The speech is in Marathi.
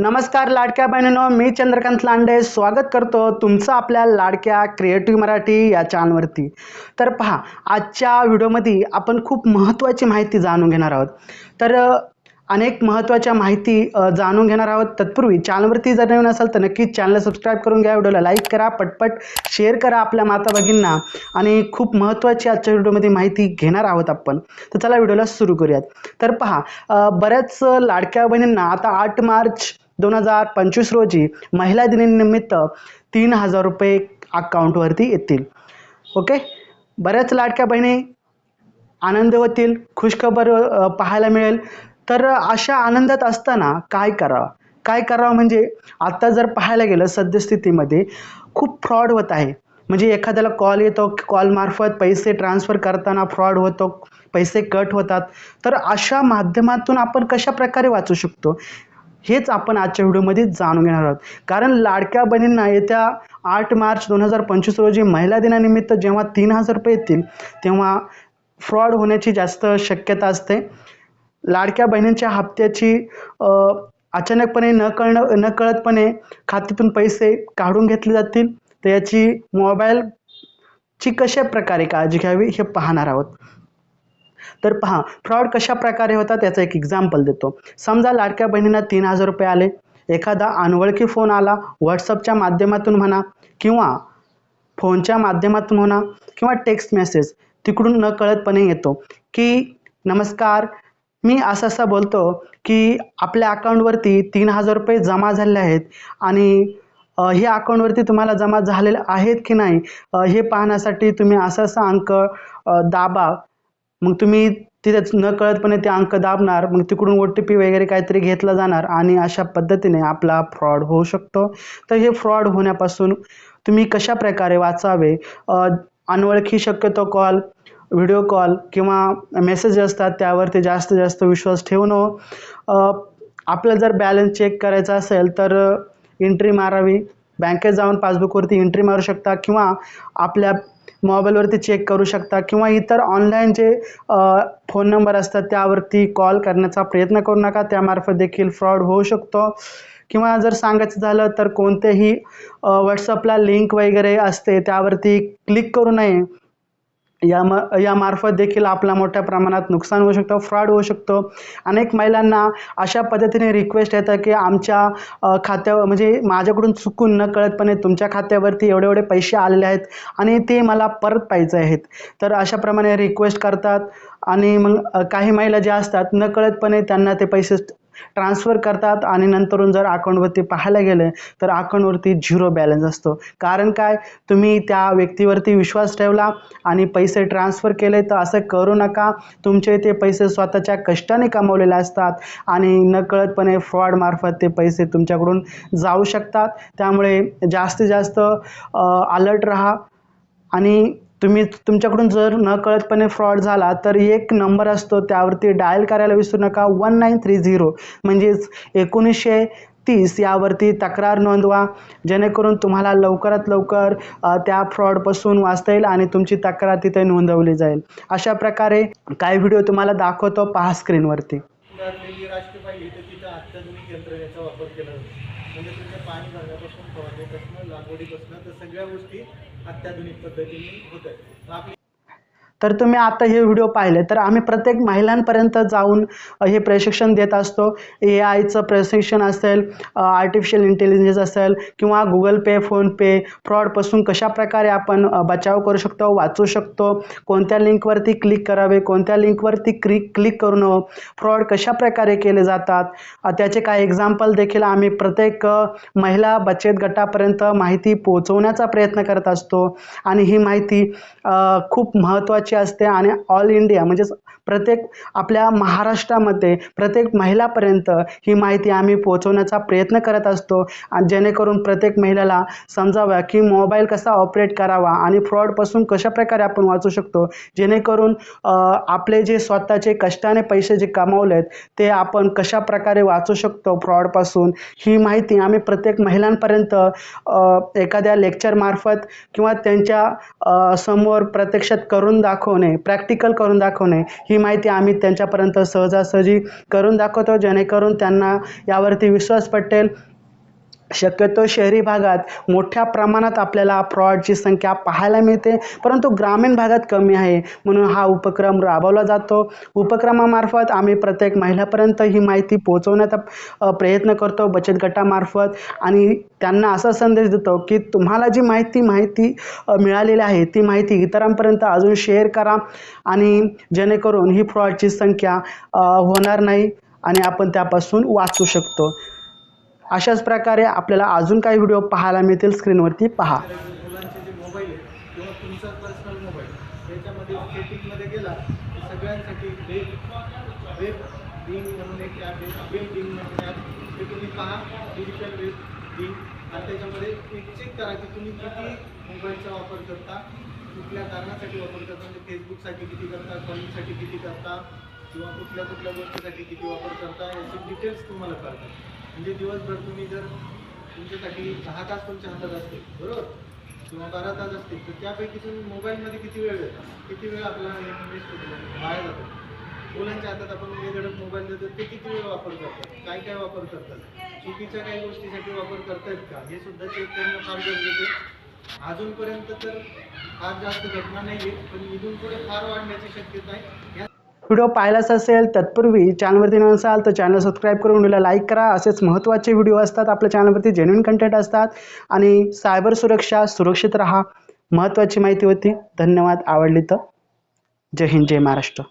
नमस्कार लाडक्या बहिणीनो मी चंद्रकांत लांडे. स्वागत करतो तुमचं आपल्या लाडक्या क्रिएटिव्ह मराठी या चॅनलवरती तर पहा आजच्या व्हिडिओमध्ये आपण खूप महत्त्वाची माहिती जाणून घेणार आहोत. तर अनेक महत्त्वाच्या माहिती जाणून घेणार आहोत. तत्पूर्वी चॅनलवरती जर नवीन असाल तर नक्कीच चॅनलला सबस्क्राईब करून घ्या. व्हिडिओला लाईक करा पटपट शेअर करा आपल्या माता भगिनींना. आणि खूप महत्त्वाची आजच्या व्हिडिओमध्ये माहिती घेणार आहोत आपण. तर चला व्हिडिओला सुरू करूयात. तर पहा बऱ्याच लाडक्या बहिणींना आता आठ मार्च दोन हजार पंचवीस रोजी महिला दिनानिमित्त तीन हजार रुपये अकाउंटवरती येतील. ओके बऱ्याच लाडक्या बहिणी आनंद होतील खुशखबर पाहायला मिळेल. तर अशा आनंदात असताना काय करावं? काय करावं म्हणजे आत्ता जर पाहायला गेलं सद्यस्थितीमध्ये खूप फ्रॉड होत आहे. म्हणजे एखाद्याला कॉल येतो कॉलमार्फत पैसे ट्रान्सफर करताना फ्रॉड होतो पैसे कट होतात. तर अशा माध्यमातून आपण कशा प्रकारे वाचू शकतो? हेच आपण आजच्या व्हिडिओमध्ये जाणून घेणार आहोत. कारण लाडक्या बहिणींना येत्या आठ मार्च दोन हजार पंचवीस रोजी महिला दिनानिमित्त जेव्हा तीन हजार रुपये येतील तेव्हा फ्रॉड होण्याची जास्त शक्यता असते. लाडक्या बहिणींच्या हप्त्याची अचानकपणे न कळणं न कळतपणे खात्यातून पैसे काढून घेतले जातील. तर याची मोबाईलची कशा प्रकारे काळजी घ्यावी हे पाहणार आहोत. तर पहा फ्रॉड कशा प्रकारे होतात याचं एक एक्झाम्पल देतो. समजा लाडक्या बहिणींना तीन हजार रुपये आले. एखादा अनवळखी फोन आला व्हॉट्सअपच्या माध्यमातून म्हणा किंवा फोनच्या माध्यमातून म्हणा किंवा टेक्स्ट मेसेज तिकडून नकळतपणे येतो की नमस्कार मी असं असं बोलतो की आपल्या अकाउंटवरती तीन हजार रुपये जमा झाले आहेत आणि हे अकाउंटवरती तुम्हाला जमा झालेले आहेत की नाही? हे पाहण्यासाठी तुम्ही असा असा अंक दाबा मग तुम्ही तिथे न कळतपणे ते अंक दाबणार मग तिकडून ओ टी पी वगैरे काहीतरी घेतला जाणार आणि अशा पद्धतीने आपला फ्रॉड होऊ शकतो. तर हे फ्रॉड होण्यापासून तुम्ही कशा प्रकारे वाचावे? अनवळखी शक्यतो कॉल व्हिडिओ कॉल किंवा मेसेज असतात त्यावरती जास्त जास्त विश्वास ठेवणं. आपलं जर बॅलन्स चेक करायचा असेल तर एंट्री मारावी. बँकेत जाऊन पासबुकवरती एंट्री मारू शकता किंवा आपल्या मोबाईलवरती चेक करू शकता किंवा इतर ऑनलाईन जे फोन नंबर असतात त्यावरती कॉल करण्याचा प्रयत्न करू नका. त्यामार्फत देखील फ्रॉड होऊ शकतो. किंवा जर सांगायचं झालं तर कोणतेही व्हॉट्सअपला लिंक वगैरे असते त्यावरती क्लिक करू नये. या म यामार्फत देखील आपला मोठ्या प्रमाणात नुकसान होऊ शकतं फ्रॉड होऊ शकतो. अनेक महिलांना अशा पद्धतीने रिक्वेस्ट येतं की आमच्या खात्यावर म्हणजे माझ्याकडून चुकून न कळतपणे तुमच्या खात्यावरती एवढे एवढे पैसे आलेले आहेत आणि ते मला परत पाहिजे आहेत. तर अशाप्रमाणे रिक्वेस्ट करतात आणि मग काही महिला ज्या असतात न कळतपणे त्यांना ते पैसे ट्रान्सफर करतात आणि नंतरून जर अकाउंटवरती पाहायला गेलं तर अकाउंटवरती झिरो बॅलन्स असतो. कारण काय? तुम्ही त्या व्यक्तीवरती विश्वास ठेवला आणि पैसे ट्रान्सफर केले तर असं करू नका. तुमचे ते पैसे स्वतःच्या कष्टाने कमवलेले असतात आणि नकळतपणे फ्रॉडमार्फत ते पैसे तुमच्याकडून जाऊ शकतात. त्यामुळे जास्तीत जास्त अलर्ट राहा आणि तुम्ही तुमच्याकडून जर नकळतपणे फ्रॉड झाला तर एक नंबर असतो त्यावरती डायल करायला विसरू नका. वन नाईन थ्री झिरो म्हणजेच एकोणीसशे तीस यावरती तक्रार नोंदवा. जेणेकरून तुम्हाला लवकरात लवकर त्या फ्रॉडपासून वाचता येईल आणि तुमची तक्रार तिथे नोंदवली जाईल. अशा प्रकारे काही व्हिडिओ तुम्हाला दाखवतो पहा स्क्रीनवरती उभारलेली राष्ट्र तर तिथं अत्याधुनिक यंत्रणेचा वापर केला जातो. म्हणजे तुमच्या पाणी भरण्यापासून फवारणीपासून लागवडीपासून तर सगळ्या गोष्टी अत्याधुनिक पद्धतीने होत आहेत. आपली तर तुम्ही आता हे व्हिडिओ पाहिले तर आम्ही प्रत्येक महिलांपर्यंत जाऊन हे प्रशिक्षण देत असतो. ए आयचं प्रशिक्षण असेल आर्टिफिशियल इंटेलिजन्स असेल किंवा गुगल पे फोनपे फ्रॉडपासून कशाप्रकारे आपण बचाव करू शकतो वाचू शकतो कोणत्या लिंकवरती क्लिक करावे कोणत्या लिंकवरती क्लिक क्लिक करू नये फ्रॉड कशाप्रकारे केले जातात. त्याचे काही एक्झाम्पल देखील आम्ही प्रत्येक महिला बचत गटापर्यंत माहिती पोहोचवण्याचा प्रयत्न करत असतो. आणि ही माहिती खूप महत्त्वाची असते आणि ऑल इंडिया म्हणजेच प्रत्येक आपल्या महाराष्ट्रामध्ये प्रत्येक महिलापर्यंत ही माहिती आम्ही पोहोचवण्याचा प्रयत्न करत असतो. आणि जेणेकरून प्रत्येक महिलेला समजावं की मोबाईल कसा ऑपरेट करावा आणि फ्रॉडपासून कशाप्रकारे आपण वाचू शकतो. जेणेकरून आपले जे स्वतःचे कष्टाने पैसे जे कमावलेत ते आपण कशाप्रकारे वाचू शकतो फ्रॉडपासून ही माहिती आम्ही प्रत्येक महिलांपर्यंत एखाद्या लेक्चरमार्फत किंवा त्यांच्यासमोर प्रत्यक्षात करून दाखवतो दाखवणे प्रॅक्टिकल करून दाखवणे ही माहिती आम्ही त्यांच्यापर्यंत सहजासहजी करून दाखवतो जेणेकरून त्यांना यावरती विश्वास पटेल. शक्यतो शहरी भागात मोठ्या प्रमाणात आपल्याला फ्रॉडची संख्या पाहायला मिळते परंतु ग्रामीण भागात कमी आहे. म्हणून हा उपक्रम राबवला जातो. उपक्रमामार्फत आम्ही प्रत्येक महिलापर्यंत ही माहिती पोहोचवण्याचा प्रयत्न करतो बचत गटामार्फत. आणि त्यांना असा संदेश देतो की तुम्हाला जी माहिती माहिती मिळालेली आहे ती माहिती इतरांपर्यंत अजून शेअर करा. आणि जेणेकरून ही फ्रॉडची संख्या होणार नाही आणि आपण त्यापासून वाचू शकतो. अशाच प्रकारे आपल्याला अजून काही व्हिडिओ पाहायला मिळतील. स्क्रीनवरती पहा. मुलांचे जे मोबाईल आहे किंवा तुमचा पर्सनल मोबाईल त्याच्यामध्ये सेटिंगमध्ये गेला की सगळ्यांसाठी वेब वेब डिंग म्हणून एक ॲप आहे वेब डिंग म्हणून ॲप ते तुम्ही पहा डिजिटल वेब डिंग आणि त्याच्यामध्ये चेक करा की तुम्ही किती मोबाईलचा वापर करता कुठल्या कारणासाठी वापर करता म्हणजे फेसबुकसाठी किती करता कॉलिंगसाठी किती करता किंवा कुठल्या कुठल्या गोष्टीसाठी किती वापर करता याची डिटेल्स तुम्हाला कळतात म्हणजे दिवसभर तुम्ही जर तुमच्यासाठी दहा तास तुमच्या हातात असतील बरोबर? किंवा बारा तास असतील तर त्यापैकी तुम्ही मोबाईलमध्ये किती वेळ देता? किती वेळ आपल्याला इन्व्हेस्ट म्हणजे होतो बाहेर जातो. मुलांच्या हातात आपण वेगळं मोबाईल देतो ते किती वेळ वापर करतात? काय काय वापर करतात? चुकीच्या काही गोष्टीसाठी वापर करतायत का? हे सुद्धा चेक करणं फार गरजेचं आहे. अजूनपर्यंत तर फार जास्त घटना नाही आहे पण इथून पुढे फार वाढण्याची शक्यता आहे. व्हिडिओ पाहिलाच असेल तत्पूर्वी चॅनलवरती नसाल तर चॅनल सबस्क्राईब करून व्हिडिओला लाईक करा. असेच महत्त्वाचे व्हिडिओ असतात आपल्या चॅनलवरती जेन्युइन कंटेंट असतात. आणि सायबर सुरक्षा सुरक्षित राहा. महत्त्वाची माहिती होती. धन्यवाद. आवडली तर. जय हिंद जय महाराष्ट्र.